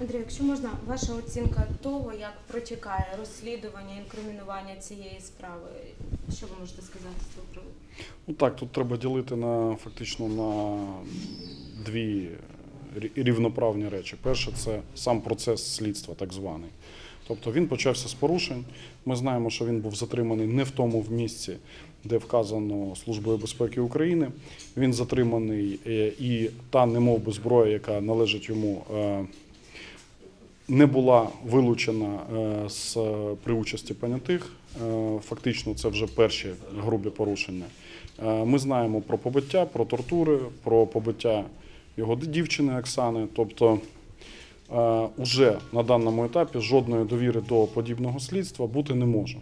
Андрій, якщо можна, ваша оцінка того, як протікає розслідування, інкримінування цієї справи. Що ви можете сказати з цього приводу? Ну так, тут треба ділити на фактично на дві рівноправні речі. Перше, це сам процес слідства, так званий. Тобто він почався з порушень. Ми знаємо, що він був затриманий не в тому в місці, де вказано Службою безпеки України. Він затриманий е, і та немов би зброя, яка належить йому. Е, не була вилучена е, з при участі понятих. Е, Фактично, це вже перші грубі порушення. Е, Ми знаємо про побиття, про тортури, про побиття його дівчини Оксани. Тобто, е, уже на даному етапі жодної довіри до подібного слідства бути не може.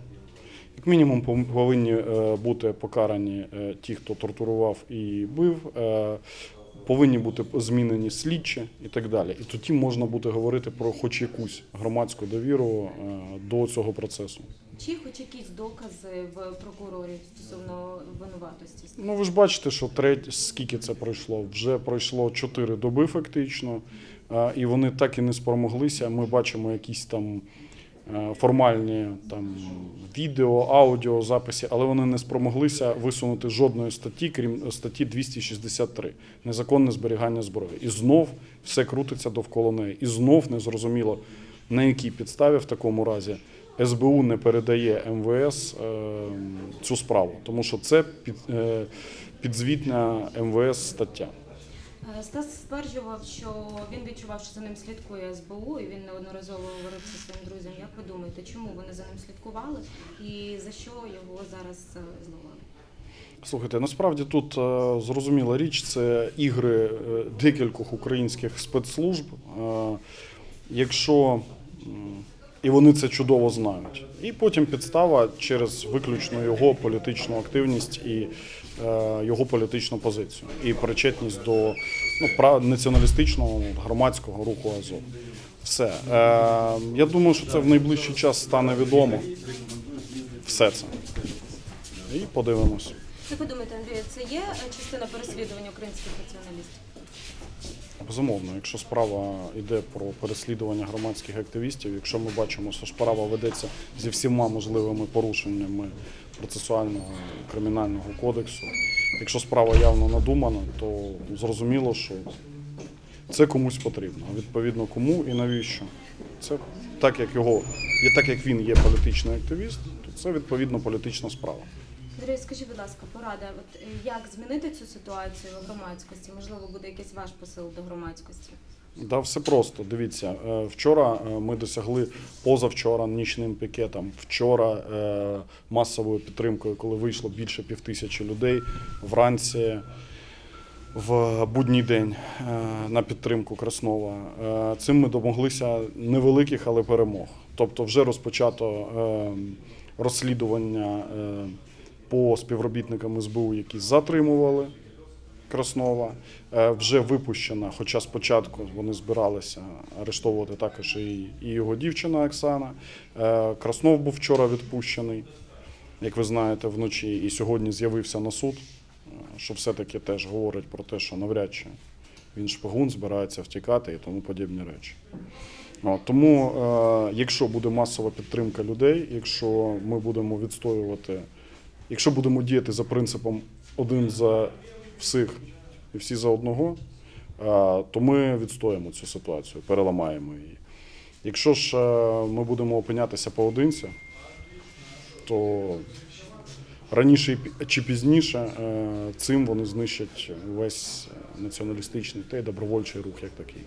Як мінімум пов- повинні е, бути покарані е, ті, хто тортурував і бив, е, повинні бути змінені слідчі і так далі. І тоді можна буде говорити про хоч якусь громадську довіру е, до цього процесу. Чи хоч якісь докази в прокурорів стосовно винуватості? Ну ви ж бачите, що треть, скільки це пройшло? Вже пройшло 4 доби фактично, е, і вони так і не спромоглися. Ми бачимо якісь там формальні там відео, аудіо записи, але вони не спромоглися висунути жодної статті, крім статті 263 незаконне зберігання зброї. І знов все крутиться довкола неї. І знов не зрозуміло на якій підставі в такому разі. СБУ не передає МВС е, цю справу, тому що це під, е, підзвітна МВС стаття. Е, Стас стверджував, що він відчував, що за ним слідкує СБУ, і він неодноразово говорив зі своїм друзям. Як ви думаєте, чому вони за ним слідкували і за що його зараз е, зловили? Слухайте, насправді тут е, зрозуміла річ, це ігри декількох українських спецслужб. Якщо і вони це чудово знають. І потім підстава через виключно його політичну активність і е, його політичну позицію, і причетність до ну, націоналістичного громадського руху Азов. Все. Е, я думаю, що це в найближчий час стане відомо. Все це. І подивимось. Як ви думаєте, Андрій, це є частина переслідування українських націоналістів? Безумовно, якщо справа йде про переслідування громадських активістів, якщо ми бачимо, що справа ведеться зі всіма можливими порушеннями процесуального кримінального кодексу, якщо справа явно надумана, то зрозуміло, що це комусь потрібно. Відповідно кому і навіщо? Це так як його, так як він є політичний активіст, то це відповідно політична справа. Андрій, скажіть, будь ласка, порада, от е, як змінити цю ситуацію в громадськості? Можливо, буде якийсь ваш посил до громадськості? Да, все просто. Дивіться, е, вчора е, ми досягли позавчора нічним пікетом. Вчора масовою підтримкою, коли вийшло більше півтисячі людей вранці в будній день на підтримку Краснова. Цим ми домоглися невеликих, але перемог. Тобто, вже розпочато розслідування по співробітникам СБУ, які затримували Краснова. Е, Вже випущена, хоча спочатку вони збиралися арештовувати також і, його дівчина Оксана. Е, Краснов був вчора відпущений, як ви знаєте, вночі, і сьогодні з'явився на суд, е, що все-таки теж говорить про те, що навряд чи він шпигун, збирається втікати і тому подібні речі. Тому, якщо буде масова підтримка людей, якщо ми будемо відстоювати, якщо будемо діяти за принципом один за всіх і всі за одного, е, то ми відстоїмо цю ситуацію, переламаємо її. Якщо ж е, ми будемо опинятися поодинці, то раніше чи пізніше е, цим вони знищать весь націоналістичний та й добровольчий рух як такий.